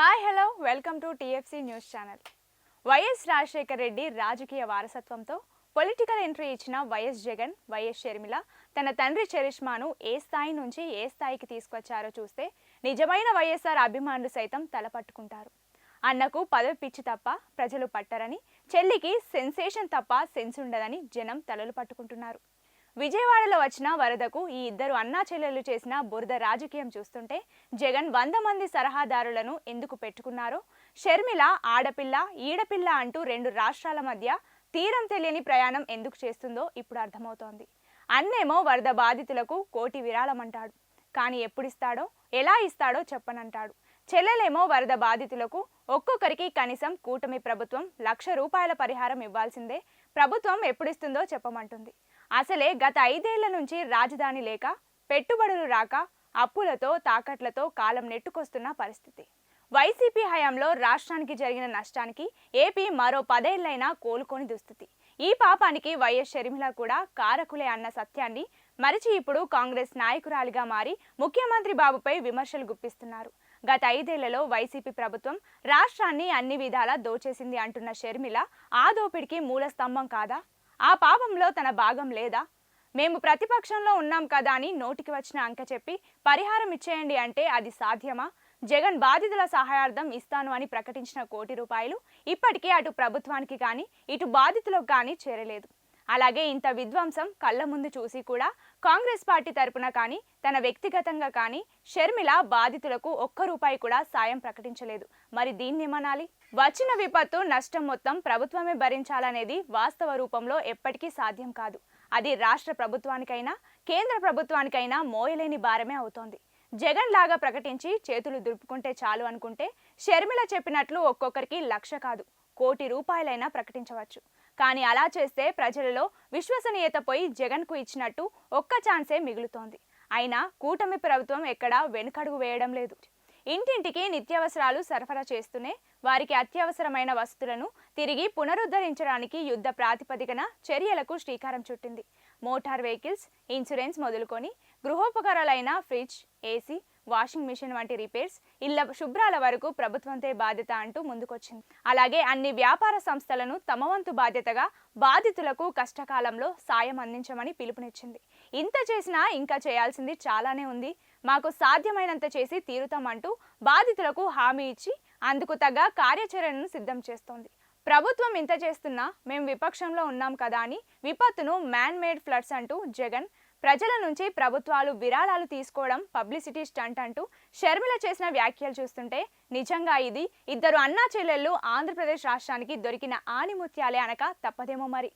Hi hello welcome to TFC news channel YS Rajasekhara Reddy రాజకీయ వారసత్వంతో political entry ఇచ్చిన YS Jagan YS Sharmila తన తండ్రి చరిష్మాను ఏ స్థాయి నుంచి ఏ స్థాయికి తీసుకొచ్చారో చూస్తే నిజమైన వైఎస్ఆర్ అభిమానులు సైతం తలపట్టుకుంటారు అన్నకు పదవి పిచ్చి తప్ప ప్రజలు పట్టరని చెల్లికి సెన్సేషన్ తప్ప సెన్స్ ఉండదని జనం తలలు పట్టుకుంటున్నారు. విజయవాడలో వచ్చిన వరదకు ఈ ఇద్దరు అన్నా చెల్లెలు చేసిన బురద రాజకీయం చూస్తుంటే జగన్ వంద మంది సలహాదారులను ఎందుకు పెట్టుకున్నారో? షర్మిల ఆడపిల్ల ఈడపిల్ల అంటూ రెండు రాష్ట్రాల మధ్య తీరం తెలియని ప్రయాణం ఎందుకు చేస్తుందో ఇప్పుడు అర్థమవుతోంది. అన్నేమో వరద బాధితులకు కోటి విరాళమంటాడు. కానీ ఎప్పుడిస్తాడో? ఎలా ఇస్తాడో చెప్పనంటాడు. చెల్లెలేమో వరద బాధితులకు ఒక్కొక్కరికి కనీసం కూటమి ప్రభుత్వం లక్ష రూపాయల పరిహారం ఇవ్వాల్సిందే. ప్రభుత్వం ఎప్పుడిస్తుందో చెప్పమంటుంది. అసలే గత ఐదేళ్ళ నుంచి రాజధాని లేక పెట్టుబడులు రాక అప్పులతో తాకట్లతో కాలం నెట్టుకొస్తున్న పరిస్థితి. వైసీపీ హయాంలో రాష్ట్రానికి జరిగిన నష్టానికి ఏపీ మరో పదేళ్ళైనా కోలుకోని దుస్థితి. ఈ పాపానికి వైఎస్ షర్మిల కూడా కారకులే అన్న సత్యాన్ని మరిచి ఇప్పుడు కాంగ్రెస్ నాయకురాలిగా మారి ముఖ్యమంత్రి బాబుపై విమర్శలు గుప్పిస్తున్నారు. గత ఐదేళ్ళలో వైసీపీ ప్రభుత్వం రాష్ట్రాన్ని అన్ని విధాలా దోచేసింది అంటున్న షర్మిల ఆ దోపిడికి మూల స్తంభం కాదా? ఆ పాపంలో తన భాగం లేదా? మేము ప్రతిపక్షంలో ఉన్నాం కదా అని నోటికి వచ్చిన అంక చెప్పి పరిహారం ఇచ్చేయండి అంటే అది సాధ్యమా? జగన్ బాధితుల సహాయార్థం ఇస్తాను అని ప్రకటించిన కోటి రూపాయలు ఇప్పటికీ అటు ప్రభుత్వానికి కానీ ఇటు బాధితులకు కానీ చేరలేదు. అలాగే ఇంత విధ్వంసం కళ్ళ ముందు చూసి కూడా కాంగ్రెస్ పార్టీ తరపున కానీ తన వ్యక్తిగతంగా కానీ షర్మిల బాధితులకు ఒక్క రూపాయి కూడా సాయం ప్రకటించలేదు. మరి దీన్ని ఏమనాలి? వచ్చిన విపత్తు నష్టం మొత్తం ప్రభుత్వమే భరించాలనేది వాస్తవ రూపంలో ఎప్పటికీ సాధ్యం కాదు. అది రాష్ట్ర ప్రభుత్వానికైనా కేంద్ర ప్రభుత్వానికైనా మోయలేని భారమే అవుతోంది. జగన్ లాగా ప్రకటించి చేతులు దులుపుకుంటే చాలు అనుకుంటే షర్మిల చెప్పినట్లు ఒక్కొక్కరికి లక్ష కాదు కోటి రూపాయలైనా ప్రకటించవచ్చు. కానీ అలా చేస్తే ప్రజలలో విశ్వసనీయత పోయి జగన్కు ఇచ్చినట్టు ఒక్క ఛాన్సే మిగులుతోంది. అయినా కూటమి ప్రభుత్వం ఎక్కడా వెనుకడుగు వేయడం లేదు. ఇంటింటికి నిత్యావసరాలు సరఫరా చేస్తూనే వారికి అత్యవసరమైన వస్తువులను తిరిగి పునరుద్ధరించడానికి యుద్ధ ప్రాతిపదికన చర్యలకు శ్రీకారం చుట్టింది. మోటార్ వెహికల్స్ ఇన్సూరెన్స్ మొదలుకొని గృహోపకరాలైన ఫ్రిడ్జ్ ఏసీ వాషింగ్ మిషన్ వంటి రిపేర్స్ ఇళ్ళ శుభ్రాల వరకు ప్రభుత్వంతో బాధ్యత అంటూ ముందుకొచ్చింది. అలాగే అన్ని వ్యాపార సంస్థలను తమ వంతు బాధ్యతగా బాధితులకు కష్టకాలంలో సాయం అందించమని పిలుపునిచ్చింది. ఇంత చేసినా ఇంకా చేయాల్సింది చాలానే ఉంది. మాకు సాధ్యమైనంత చేసి తీరుతామంటూ బాధితులకు హామీ ఇచ్చి అందుకు తగ్గ కార్యాచరణను సిద్ధం చేస్తోంది. ప్రభుత్వం ఇంత చేస్తున్నా మేము విపక్షంలో ఉన్నాం కదా అని విపత్తును మ్యాన్ మేడ్ ఫ్లడ్స్ అంటూ జగన్ ప్రజల నుంచి ప్రభుత్వాలు విరాళాలు తీసుకోవడం పబ్లిసిటీ స్టంట్ అంటూ షర్మిల చేసిన వ్యాఖ్యలు చూస్తుంటే నిజంగా ఇది ఇద్దరు అన్నా చెల్లెళ్ళు ఆంధ్రప్రదేశ్ రాష్ట్రానికి దొరికిన ఆనిముత్యాలే అనక తప్పదేమో మరి.